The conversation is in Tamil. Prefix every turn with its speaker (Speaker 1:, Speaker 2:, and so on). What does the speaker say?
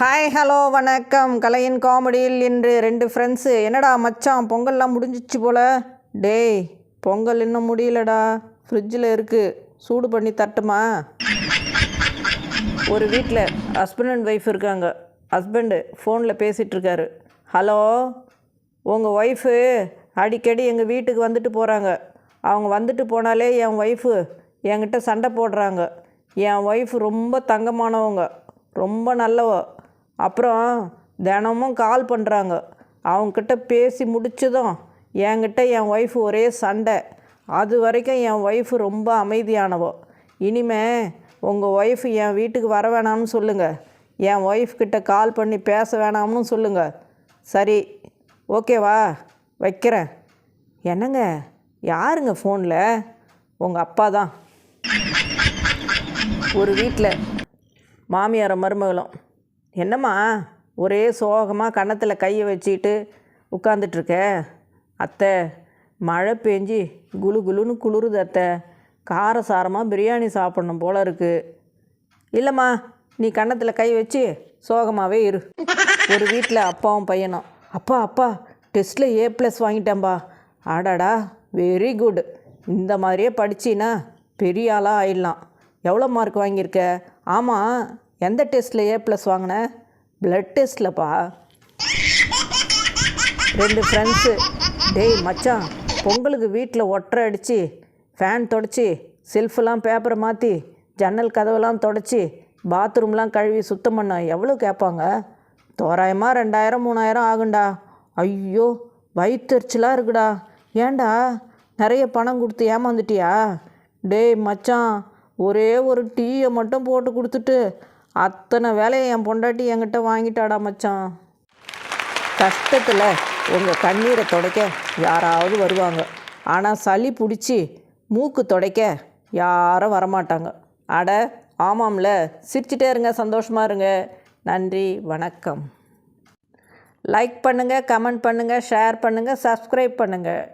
Speaker 1: ஹாய் ஹலோ வணக்கம். கலையின் காமெடியில் இன்று ரெண்டு ஃப்ரெண்ட்ஸு என்னடா மச்சான் பொங்கல்லாம் முடிஞ்சிச்சு போல? டேய் பொங்கல் இன்னும் முடியலடா. ஃப்ரிட்ஜில் இருக்குது சூடு பண்ணி தட்டுமா? ஒரு வீட்டில் ஹஸ்பண்ட் அண்ட் ஒய்ஃப் இருக்காங்க. ஹஸ்பண்டு ஃபோனில் பேசிகிட்ருக்காரு ஹலோ உங்கள் ஒய்ஃபு அடிக்கடி எங்கள் வீட்டுக்கு வந்துட்டு போகிறாங்க அவங்க வந்துட்டு போனாலே என் ஒய்ஃபு என்கிட்ட சண்டை போடுறாங்க. என் ஒய்ஃப் ரொம்ப தங்கமானவங்க. ரொம்ப நல்லவ. அப்புறம் தினமும் கால் பண்ணுறாங்க அவங்கக்கிட்ட பேசி முடிச்சதும் என்கிட்ட என் ஒய்ஃப் ஒரே சண்டை. அது வரைக்கும் என் ஒய்ஃப் ரொம்ப அமைதியானவோ. இனிமே உங்கள் ஒய்ஃப் என் வீட்டுக்கு வர வேணாம்னு சொல்லுங்கள் என் ஒய்ஃப்கிட்ட கால் பண்ணி பேச வேணாம்னு சொல்லுங்கள் சரி ஓகேவா வைக்கிறேன். என்னங்க யாருங்க ஃபோனில் உங்கள் அப்பா தான் ஒரு வீட்டில் மாமியாரை மருமகளும். என்னம்மா ஒரே சோகமாக கன்னத்தில் கையை வச்சுக்கிட்டு உட்காந்துட்ருக்க அத்தை மழை பெஞ்சி குளு குளுன்னு குளிருது அத்தை. காரசாரமாக பிரியாணி சாப்பிட்ணும் போல இருக்குது இல்லைம்மா நீ கன்னத்தில் கை வச்சு சோகமாகவே இரு. ஒரு வீட்டில் அப்பாவும் பையனும். அப்பா அப்பா டெஸ்ட்டில் ஏ ப்ளஸ் வாங்கிட்டேன்பா. அடாடா வெரி குட் இந்த மாதிரியே படிச்சின்னா பெரிய ஆளாக ஆயிடலாம். எவ்வளோ மார்க் வாங்கியிருக்க? ஆமாம் எந்த டெஸ்ட்டில் ஏ ப்ளஸ் வாங்கின ப்ளட் டெஸ்ட்லப்பா ரெண்டு ஃப்ரெண்ட்ஸு டேய் மச்சான் பொங்கலுக்கு வீட்டில் ஒட்டரை அடித்து ஃபேன் தொடச்சி செல்ஃபெல்லாம் பேப்பரை மாற்றி ஜன்னல் கதவெல்லாம் தொடச்சி பாத்ரூம்லாம் கழுவி சுத்தம் பண்ண எவ்வளோ கேட்பாங்க தோராயமாக ரெண்டாயிரம் மூணாயிரம் ஆகுண்டா ஐயோ வயிற்றுச்சலாக இருக்குடா. ஏன்டா? நிறைய பணம் கொடுத்து ஏமாந்துட்டியா? டேய் மச்சான் ஒரே ஒரு டீயை மட்டும் போட்டு கொடுத்துட்டு அத்தனை வேலையை என் பொண்டாட்டி என்கிட்ட வாங்கிட்டாடா மச்சான். கஷ்டத்தில் உங்கள் கண்ணீரை துடைக்க யாராவது வருவாங்க. ஆனால் சளி பிடிச்சி மூக்கு துடைக்க யாரும் வரமாட்டாங்க. அட ஆமாம்ல. சிரிச்சிட்டே இருங்க சந்தோஷமாக இருங்க. நன்றி வணக்கம். லைக் பண்ணுங்கள் கமெண்ட் பண்ணுங்கள் ஷேர் பண்ணுங்கள் சப்ஸ்கிரைப் பண்ணுங்கள்